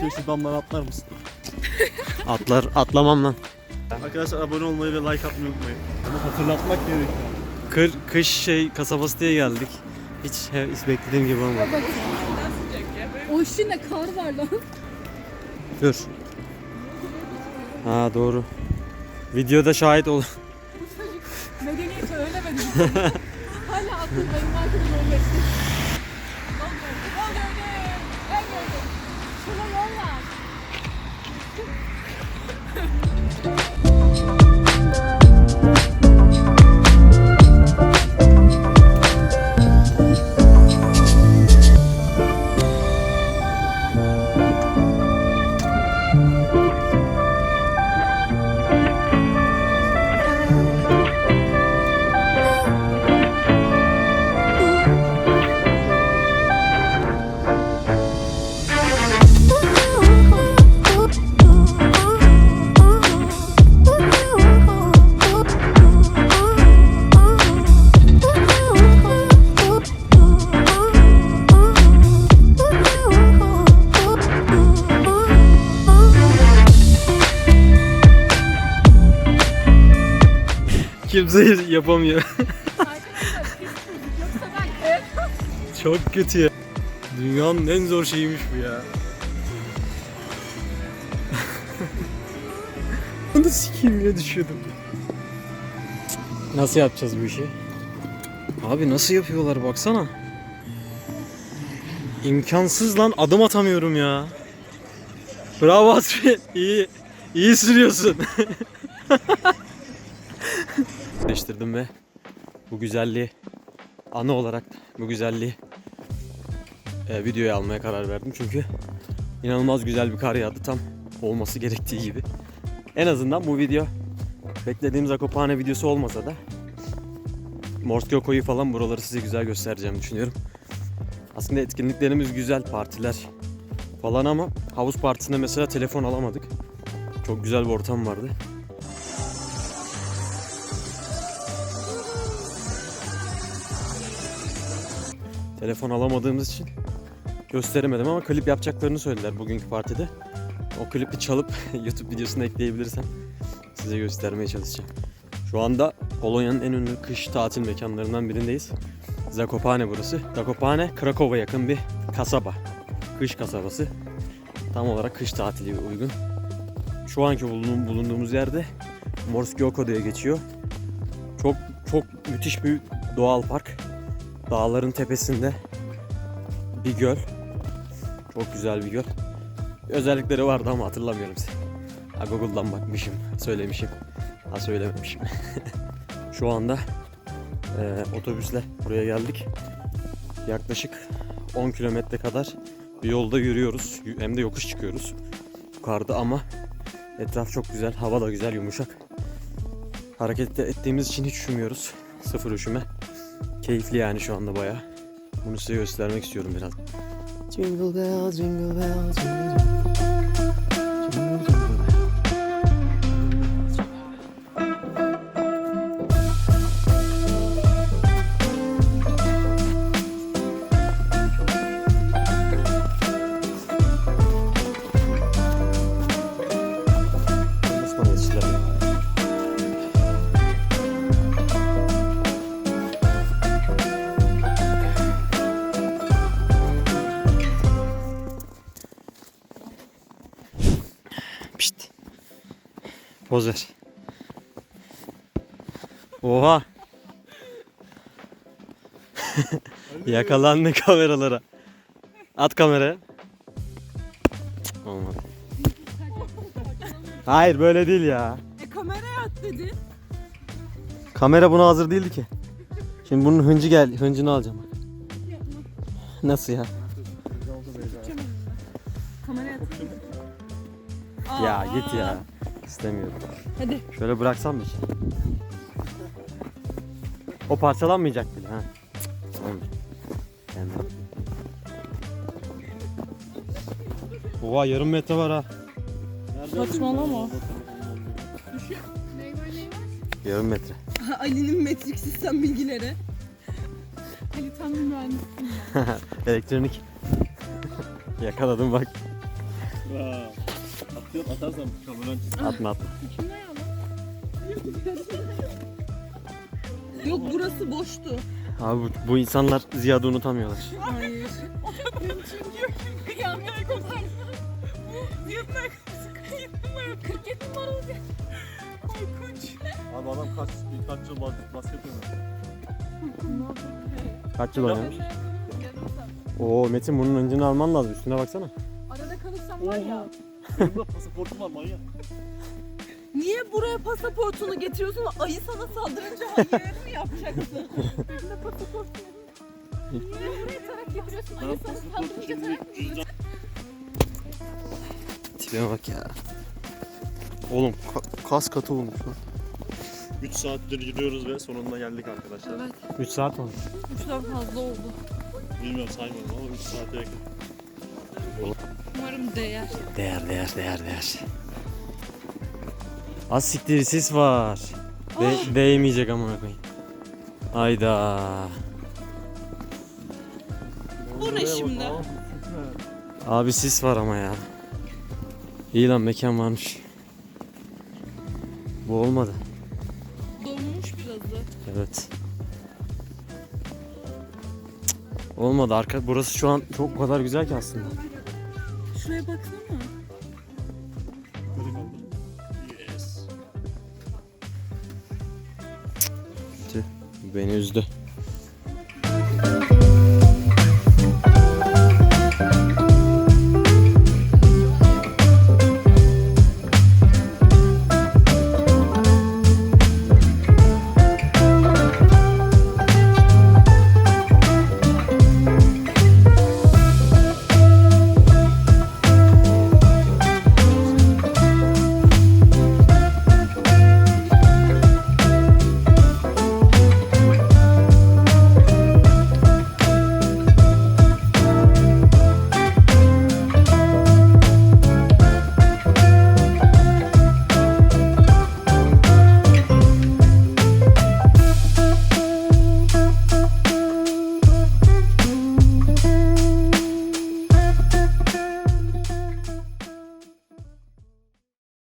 Görkey şu damdan atlar mısın? Atlar atlamam lan. Arkadaşlar abone olmayı ve like atmayı unutmayın. Bunu hatırlatmak gerekiyor. Kır, kış şey kasabası diye geldik. Hiç, hiç beklediğim gibi olmadı. O işin ne kar var lan. Dur. Ha doğru. Videoda şahit ol. Medeniyeti öğrenemedim. Hala akıldayım var Kimse yapamıyor. Çok kötü ya. Dünyanın en zor şeyiymiş bu ya. Bunu sikeyim ya düşüyordum. Nasıl yapacağız bu işi? Abi nasıl yapıyorlar baksana. İmkansız lan adım atamıyorum ya. Bravo Asfi. İyi. iyi sürüyorsun. Değiştirdim ve bu güzelliği anı olarak bu güzelliği e, videoya almaya karar verdim çünkü inanılmaz güzel bir kar yağdı tam olması gerektiği gibi. En azından bu video beklediğimiz Akopane videosu olmasa da Morske koyu falan buraları size güzel göstereceğim düşünüyorum. Aslında etkinliklerimiz güzel, partiler falan ama havuz partisinde mesela telefon alamadık. Çok güzel bir ortam vardı. Telefon alamadığımız için gösteremedim ama klip yapacaklarını söylediler bugünkü partide. O klipi çalıp YouTube videosuna ekleyebilirsem size göstermeye çalışacağım. Şu anda Polonya'nın en ünlü kış tatil mekanlarından birindeyiz. Zakopane burası. Zakopane, Krakow'a yakın bir kasaba. Kış kasabası. Tam olarak kış tatili uygun. Şu anki bulunduğum- bulunduğumuz yerde Morski Oko diye geçiyor. Çok çok müthiş bir doğal park. Dağların tepesinde bir göl. Çok güzel bir göl. Özellikleri vardı ama hatırlamıyorum. Ha Google'dan bakmışım, söylemişim. Ha söylememişim. Şu anda e, otobüsle buraya geldik. Yaklaşık 10 kilometre kadar bir yolda yürüyoruz. Hem de yokuş çıkıyoruz. Yukarıda ama etraf çok güzel, hava da güzel, yumuşak. Hareket ettiğimiz için hiç üşümüyoruz. Sıfır üşüme. Keyifli yani şu anda baya. Bunu size göstermek istiyorum biraz. Jingle bells, jingle bells, jingle jingle. Poz ver. Oha. Yakalandı kameralara. At kameraya. Olmadı. Hayır böyle değil ya. E kameraya at dedi. Kamera buna hazır değildi ki. Şimdi bunun hıncı gel, hıncını alacağım. bak. Nasıl ya? Kameraya at. Ya git ya. İstemiyorum. Hadi. Şöyle bıraksam mı ki? O parçalanmayacak bile ha. Olmuyor. Yani. Oha yarım metre var ha. Saçmalama. Yarım metre. Ali'nin metrik sistem bilgileri. Ali tam bir mühendis. Elektronik. Yakaladım bak. Ha. Atıyor atarsam kameran Atma atma. Yok burası boştu. Abi bu, bu insanlar Ziya'da unutamıyorlar. Hayır. Çünkü kıyamet kopardı. Ziyadın arkadaşı 47 numara. 47 numara olacak. Korkunç. Abi adam kaç, kaç yıl bas- basket oynadı. Kaç yıl oynamış? Oo Metin bunun öncünü alman lazım. Üstüne baksana. Arada kalırsam var ya. Benim de pasaportum var manyak. Niye buraya pasaportunu getiriyorsun? Ayı sana saldırınca hayır mı yapacaksın? Elimde pasaport Niye buraya tarak getiriyorsun? Ayı sana pasaportum saldırınca tarak. Tipime bak ya. Oğlum kas katı olmuş lan. 3 saattir gidiyoruz ve sonunda geldik arkadaşlar. Evet. 3 saat olmuş. Üçten fazla oldu. Bilmiyorum saymadım ama 3 saate yakın. Değer. Değer değer değer değer. Az siktir sis var. De- değmeyecek amına koyayım. Hayda. Bu ne şimdi? Abi sis var ama ya. İyi lan mekan varmış. Bu olmadı. Donmuş birazı. Evet. Cık, Olmadı arka burası şu an çok o kadar güzel ki aslında. Şuraya baksana. Yukarı kaldır. Yes. Beni üzdü.